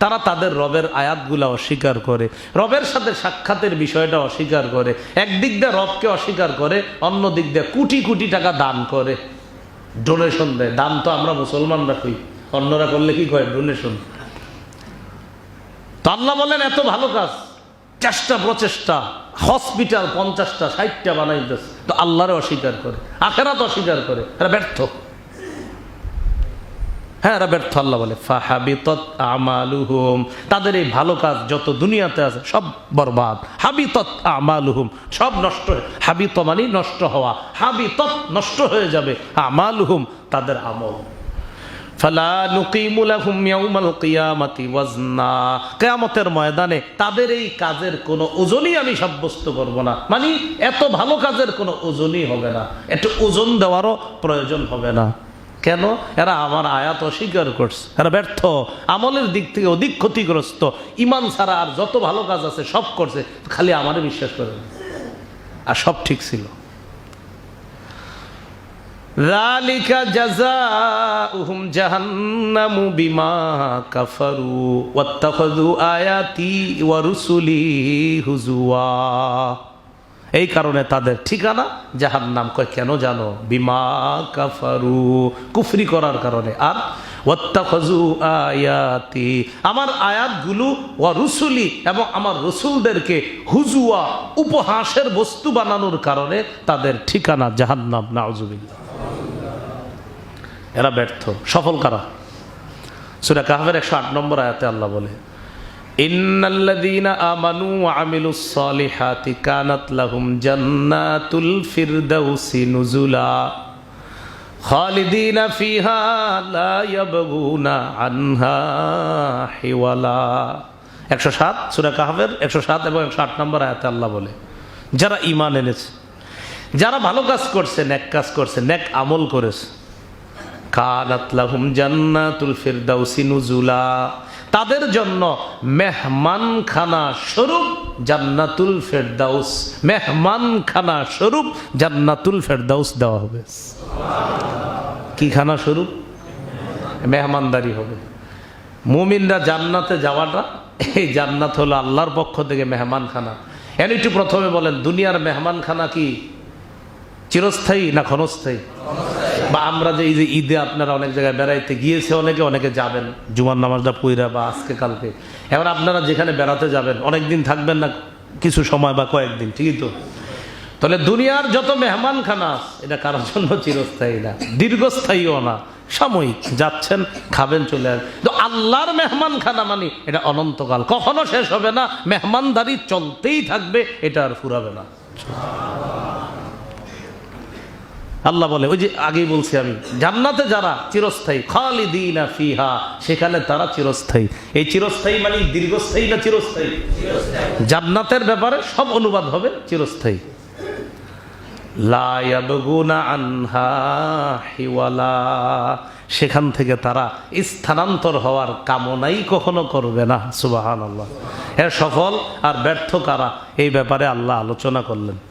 তারা তাদের রবের আয়াতগুলা অস্বীকার করে, রবের সাথে সাক্ষাতের বিষয়টা অস্বীকার করে, একদিক দিয়ে রবকে অস্বীকার করে, অন্য দিক দিয়ে কোটি কোটি টাকা দান করে। ডোনেশন দেয়। দান তো আমরা মুসলমানরা কই অন্যরা করলে কি কয়? ডোনেশন তো আল্লাহ বলেন, এত ভালো কাজ। চেষ্টা, প্রচেষ্টা। হসপিটাল পঞ্চাশটা, ষাটটা বানাইতেছে। তো আল্লাহরে অস্বীকার করে। আখেরাত অস্বীকার করে। এরা ব্যর্থ। হ্যাঁ এরা ব্যর্থ বলে, ফাহাবিতত আমালুহুম। তাদের এই ভালো কাজ যত দুনিয়াতে আছে সব বরবাদ। হাবিতত আমালুহুম, সব নষ্ট হাবিত মানে নষ্ট হওয়া, হাবিতত নষ্ট হয়ে যাবে আমালুহুম, তাদের আমল। ফালা নুকিমু লাহুম ইয়াউমাল কিয়ামাতি ওয়াজনা। কিয়ামতের ময়দানে তাদের এই কাজের কোনো ওজনই আমি সাব্যস্ত করব না। মানে এত ভালো কাজের কোনো ওজনই হবে না। একটু ওজন দেওয়ারও প্রয়োজন হবে না। কেন? এরা আমার আয়াত অস্বীকার করছে। এরা ব্যর্থ। আমলের দিক থেকে অধিক ক্ষতিগ্রস্ত। ইমান ছাড়া আর যত ভালো কাজ আছে, সব করছে। খালি আমারে বিশ্বাস করে আর সব ঠিক ছিল। রালিকা জাজা জাহান্নামু বিমা কাফারু আয়াতি হুজুয়া এই কারণে তাদের ঠিকানা জাহান্নাম। কয়, কেন জানো? বিমা কাফারু, কুফরি করার কারণে। আর আয়াতি, আমার আয়াতগুলো ওয়া রুসুলি এবং আমার রসুলদেরকে হুজুয়া, উপহাসের বস্তু বানানোর কারণে তাদের ঠিকানা জাহান্নাম। নাউজুবিল্লাহ। এরা ব্যর্থ। সফল কারা? সুরা কাহাবের একশো আট নম্বর আয়াতে আল্লাহ বলে আমানু নুজুলা। আনহা একশো সাত এবং একশো আট নম্বর আয়াতে আল্লাহ বলে, যারা ইমান এনেছে, যারা ভালো কাজ করছে, নেক কাজ করছে, নেক আমল করেছে, কানাত লাহুম জান্নাতুল ফিরদাউসি নুজুলা। তাদের জন্য মেহমানখানা স্বরূপ জান্নাতুল ফেরদাউস। মেহমানখানা স্বরূপ জান্নাতুল ফেরদাউস দেওয়া হবে। কি খানা স্বরূপ? মেহমানদারি হবে। মুমিনরা জান্নাতে যাওয়াটা, এই জান্নাত হলো আল্লাহর পক্ষ থেকে মেহমানখানা। এন একটু প্রথমে বলেন, দুনিয়ার মেহমানখানা কি? চিরস্থায়ী না ক্ষণস্থায়ী? বা আমরা যে এই যে ঈদে আপনারা অনেক জায়গায় বেড়াইতে গিয়েছে অনেকে অনেকে যাবেন। জুমার নামাজটা পইরা বা আজকে কালকে। এবার আপনারা যেখানে বেড়াতে যাবেন অনেক দিন থাকবেন না কিছু সময় বা কয়েকদিন ঠিকই তো? তাহলে দুনিয়ার যত মেহমানখানা আছে, এটা কারোর জন্য চিরস্থায়ী না দীর্ঘস্থায়ীও না সাময়িক। যাচ্ছেন খাবেন চলে আসবেন তো আল্লাহর মেহমানখানা মানে এটা অনন্তকাল। কখনো শেষ হবে না মেহমানদারি চলতেই থাকবে এটা আর ফুরাবে না। আল্লাহ বলে, ওই যে আগেই বলছি আমি, জান্নাতে যারা চিরস্থায়ী, খালিদিনা ফিহা, সেখানে তারা চিরস্থায়ী। এই চিরস্থায়ী মানে দীর্ঘস্থায়ী না চিরস্থায়ী? জান্নাতের ব্যাপারে সব অনুবাদ হবে চিরস্থায়ী। সেখান থেকে তারা স্থানান্তর হওয়ার কামনাই কখনো করবে না সুবাহান আল্লাহ এর সফল আর ব্যর্থ কারা? এই ব্যাপারে আল্লাহ আলোচনা করলেন।